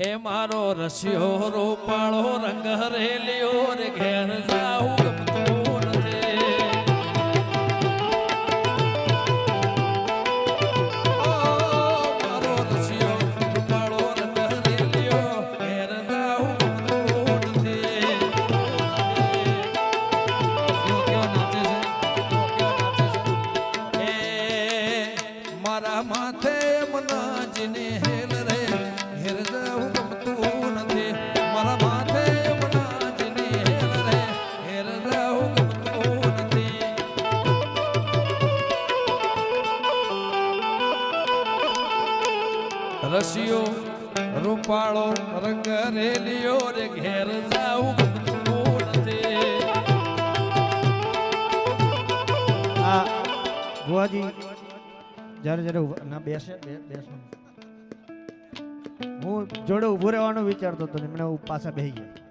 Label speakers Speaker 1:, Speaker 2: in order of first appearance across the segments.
Speaker 1: એ મારો રસિયો રૂપાળો રંગ હરેલિયો રે, ઘેર જાઉં ગમતું મારા માથે મનાજીને હેલ રે રસિયો રૂપાળો રંગ રેલિયો રે ઘેર જાઉં
Speaker 2: આ ભુવાજી જ્યારે જ્યારે ના બેસે બેસવાનું હું જોડે ઊભું રહેવાનું વિચારતો હતો એમણે પાછા બેસી ગયા.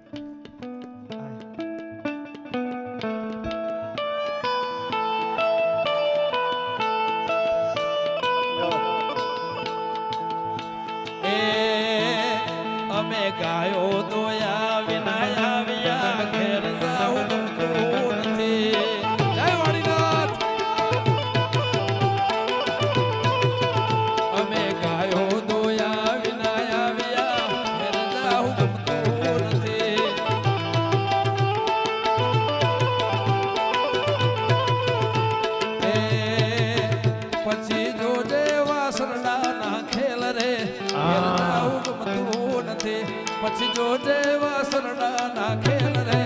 Speaker 1: જોજે વાસરડા ના ખેલ રે.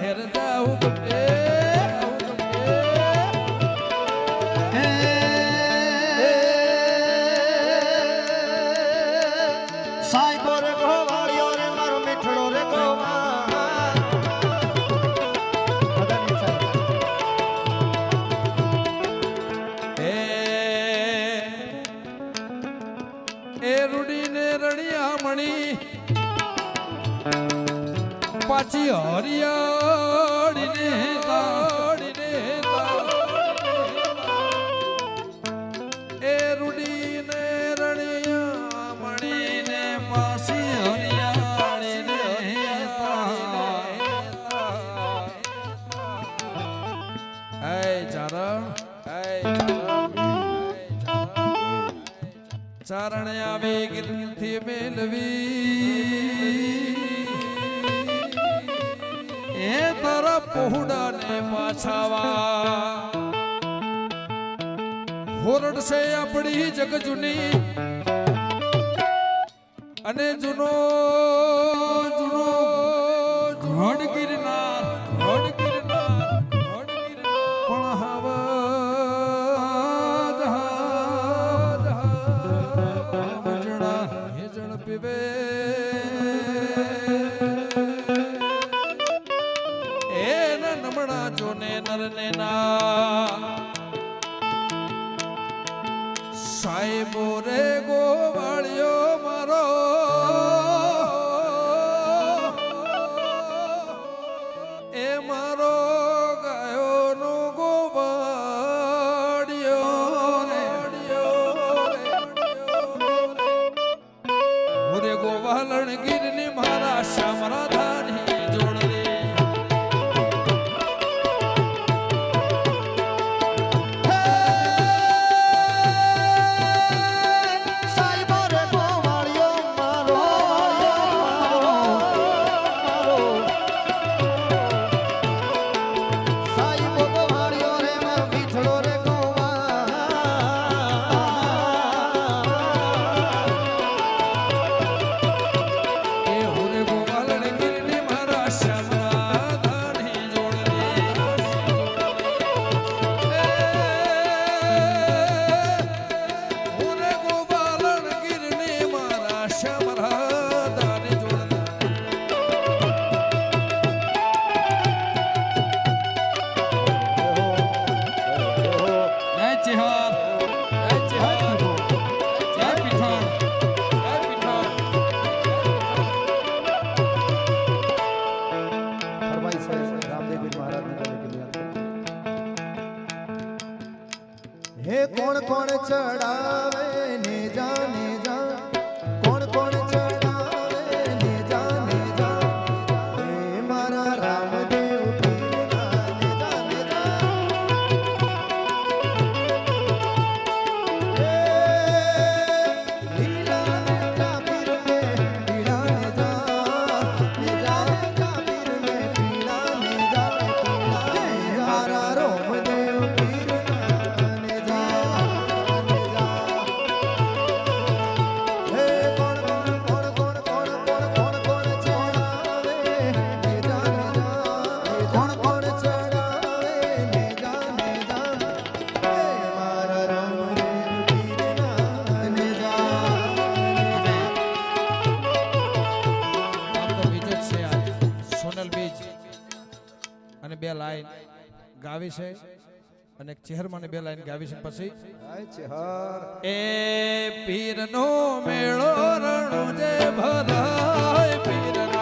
Speaker 1: ઘેર જાવું ગમે
Speaker 2: સાહેબો રે કહો વાળ્યો રે મારો મીઠડો રે કહો
Speaker 1: એ એ રૂડીને રણિયામણી પાછી હરિયાળીને એ રૂડીને રણિયામણીને પાછી હરિયાળીને હે ચારણ ચારણ આવે ગીરથી મેલવી તારા પહોડાને પાછાવા. હોરડ છે આપણી જગ જૂની. અને જૂનો જૂનો મારો ગાયોનો ગોવાળિયો રે. ગોવાલણ ગીરની
Speaker 2: હે કોણ કોણ ચડાવે ને જાને જા બે
Speaker 1: લાઈન ગાવી છે અને ચહેરમાં બે લાઈન ગાવી છે. પછી એ પીરનો મેળો રણું જે ભરાય પીરનો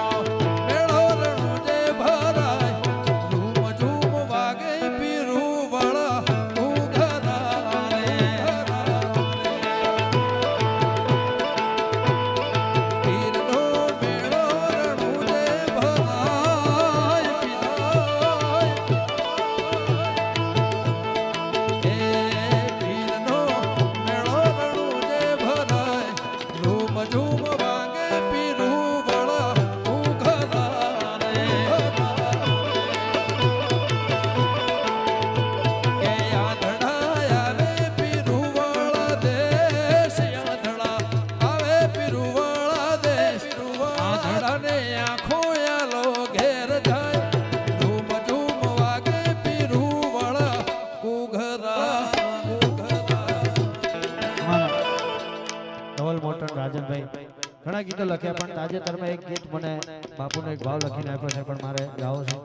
Speaker 2: તમને એક ભાવ લખીને આપ્યો છે, પણ મારે ગાવો છે.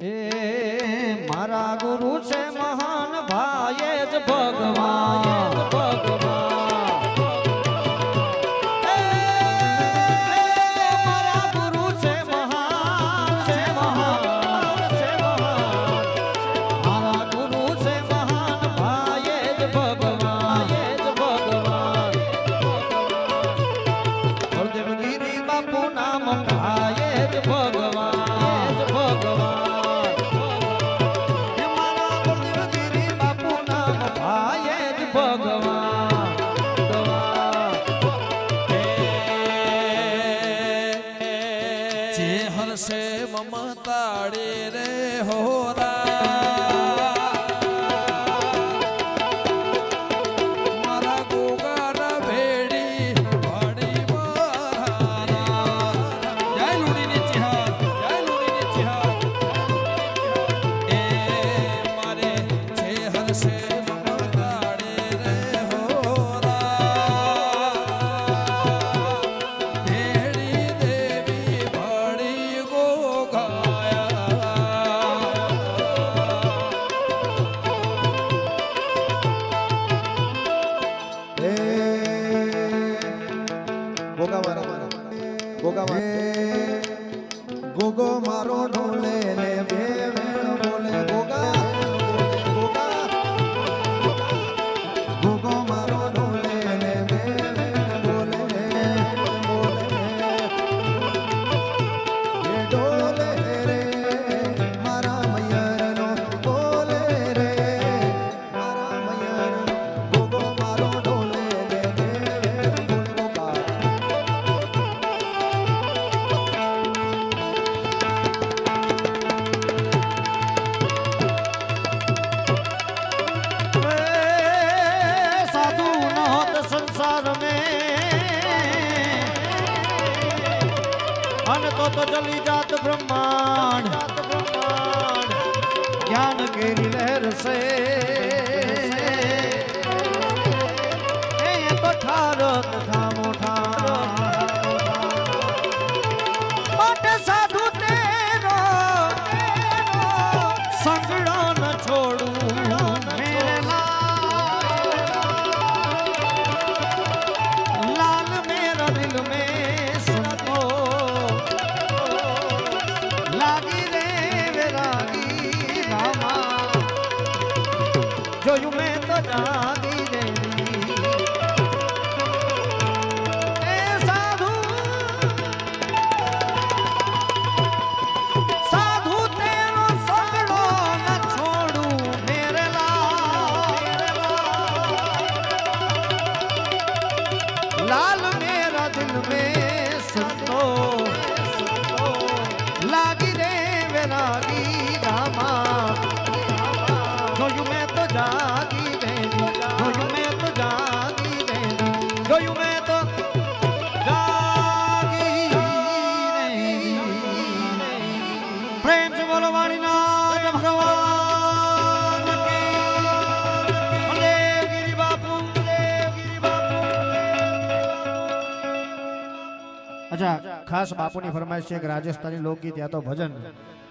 Speaker 2: એ મારા ગુરુ છે મહાન ભાઈ જ ભગવાન ભગવાન. મન હાય ભગવાન.
Speaker 1: 감사합니다. અટલી જાત બ્રહ્માંડ. જાત બ્રહ્માંડ જ્ઞાન કેરી લહેર સે એ
Speaker 2: તો ઠારો તથા રાધા ખાસ બાપુની ફરમાઈશ છે કે રાજસ્થાની લોકગીત યા તો ભજન.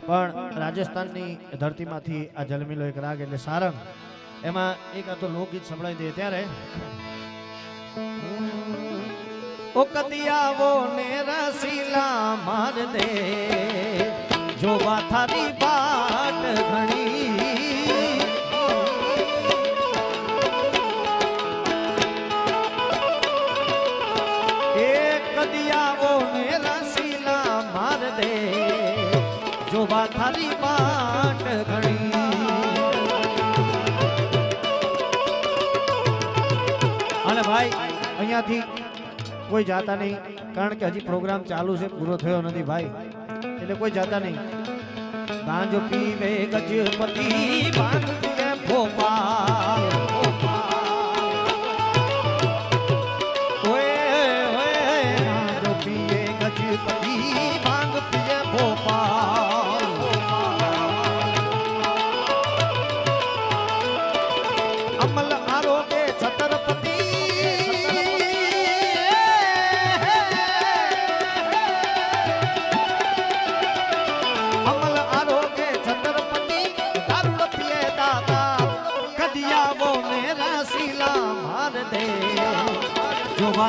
Speaker 2: પણ રાજસ્થાનની ધરતીમાંથી આ જલમીલો એક રાગ એટલે સારંગ. એમાં એક આ તો લોકગીત સંભળાઈ દે ત્યારે. ઓ કદિયાવો ને રસીલા માર દે. જો વાથારી બાટ ઘણી થારી બાટ ઘણી અને ભાઈ, અહીંયાથી કોઈ જાતા નહીં, કારણ કે હજી પ્રોગ્રામ ચાલુ છે, પૂરો થયો નથી ભાઈ. એટલે કોઈ જાતા નહીં. ગાંજો પીવે ગજપતિ પીવે ભોપાલ.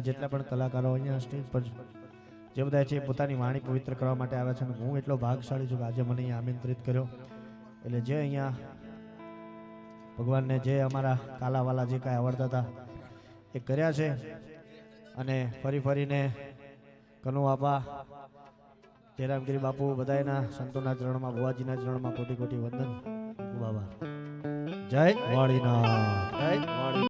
Speaker 2: અહીંયા જેટલા પણ કલાકારો અહીંયા સ્ટેજ પર જે બધા છે પોતાની વાણી પવિત્ર કરવા માટે આવ્યા છે અને હું એટલો ભાગશાળી છું કે આજે મને અહીંયા આમંત્રિત કર્યો. એટલે જે અહીંયા ભગવાનને જે અમારા કાલાવાલા જે કાંઈ આવડતા હતા એ કર્યા છે અને ફરી ફરીને કનુ આપા જયરામગીરી બાપુ બધાયના સંતોના ચરણમાં, ભુવાજીના ચરણમાં કોટી કોટી વંદન. બાબા, જય વાળીના જય વાળી